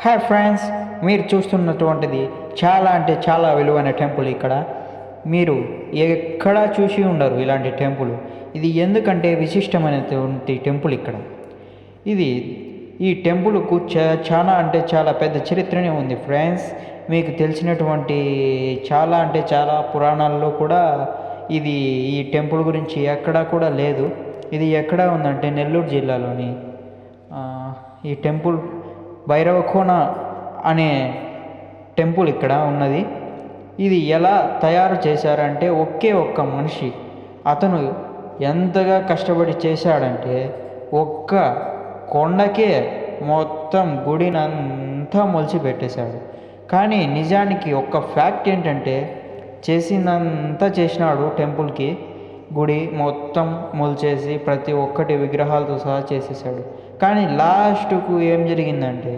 Hi friends మీరు చూస్తున్నటువంటిది చాలా అంటే చాలా విలువైన టెంపుల్ ఇక్కడ. మీరు ఎక్కడా చూసి ఉండరు ఇలాంటి టెంపుల్. ఇది ఎందుకంటే విశిష్టమైనటువంటి టెంపుల్ ఇక్కడ. ఇది ఈ టెంపుల్కు చాలా అంటే చాలా పెద్ద చరిత్రనే ఉంది ఫ్రెండ్స్. మీకు తెలిసినటువంటి చాలా అంటే చాలా పురాణాల్లో కూడా ఇది ఈ టెంపుల్ గురించి ఎక్కడా కూడా లేదు. ఇది ఎక్కడ ఉందంటే నెల్లూరు జిల్లాలోని ఈ టెంపుల్ భైరవకోన అనే టెంపుల్ ఇక్కడ ఉన్నది. ఇది ఎలా తయారు చేశారంటే ఒకే ఒక్క మనిషి అతను ఎంతగా కష్టపడి చేశాడంటే ఒక్క కొండకే మొత్తం గుడినంతా మొలిచి పెట్టేశాడు కానీ నిజానికి ఒక్క ఫ్యాక్ట్ ఏంటంటే చేసిందంతా చేసినాడు టెంపుల్కి గుడి మొత్తం మొలిచేసి ప్రతి ఒక్కటి విగ్రహాలతో సహా చేసేసాడు కానీ లాస్ట్కు ఏం జరిగిందంటే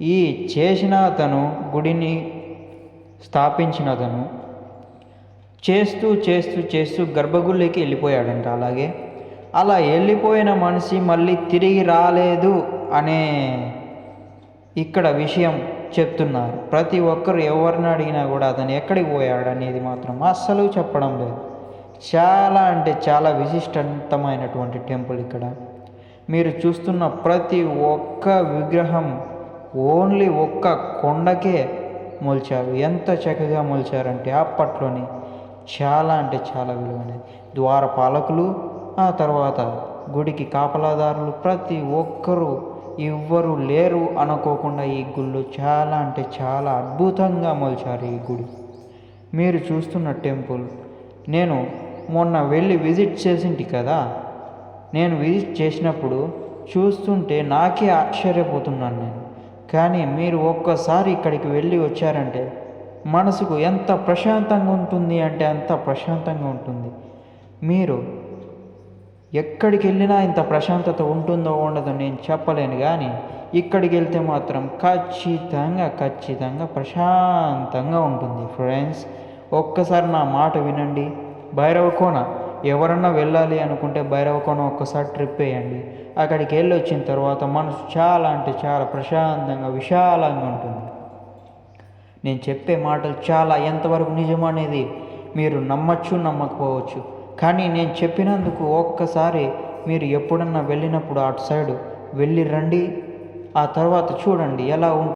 ఈ చేసిన అతను గుడిని స్థాపించిన అతను చేస్తూ చేస్తూ చేస్తూ గర్భగుళ్ళకి వెళ్ళిపోయాడంట అలాగే. అలా వెళ్ళిపోయిన మనిషి మళ్ళీ తిరిగి రాలేదు అనే ఇక్కడ విషయం చెప్తున్నారు. ప్రతి ఒక్కరు ఎవరిని అడిగినా కూడా అతను ఎక్కడికి పోయాడు అనేది మాత్రం అస్సలు చెప్పడం లేదు. చాలా అంటే చాలా విశిష్టంతమైనటువంటి టెంపుల్ ఇక్కడ. మీరు చూస్తున్న ప్రతి ఒక్క విగ్రహం ఓన్లీ ఒక్క కొండకే మొలిచారు. ఎంత చక్కగా మొలిచారంటే అప్పట్లోని చాలా అంటే చాలా విలువైనది. ద్వారపాలకులు ఆ తర్వాత గుడికి కాపలాదారులు ప్రతి ఒక్కరూ ఎవ్వరు లేరు అనుకోకుండా ఈ గుళ్ళు చాలా అంటే చాలా అద్భుతంగా మొలిచారు ఈ గుడి. మీరు చూస్తున్న టెంపుల్ నేను మొన్న వెళ్ళి విజిట్ చేసింటి కదా? నేను విజిట్ చేసినప్పుడు చూస్తుంటే నాకే ఆశ్చర్యపోతున్నాను నేను. కానీ మీరు ఒక్కసారి ఇక్కడికి వెళ్ళి వచ్చారంటే మనసుకు ఎంత ప్రశాంతంగా ఉంటుంది అంటే అంత ప్రశాంతంగా ఉంటుంది. మీరు ఎక్కడికి వెళ్ళినా ఇంత ప్రశాంతత ఉంటుందో ఉండదో నేను చెప్పలేను కానీ ఇక్కడికి వెళ్తే మాత్రం ఖచ్చితంగా ఖచ్చితంగా ప్రశాంతంగా ఉంటుంది. ఫ్రెండ్స్ ఒక్కసారి నా మాట వినండి. భైరవకోన ఎవరన్నా వెళ్ళాలి అనుకుంటే భైరవకోన ఒక్కసారి ట్రిప్ వేయండి. అక్కడికి వెళ్ళి వచ్చిన తర్వాత మనసు చాలా అంటే చాలా ప్రశాంతంగా విశాలంగా ఉంటుంది. నేను చెప్పే మాటలు చాలా ఎంతవరకు నిజమనేది మీరు నమ్మచ్చు నమ్మకపోవచ్చు. కానీ నేను చెప్పినందుకు ఒక్కసారి మీరు ఎప్పుడన్నా వెళ్ళినప్పుడు అటు సైడు వెళ్ళి రండి. ఆ తర్వాత చూడండి ఎలా ఉంటుంది.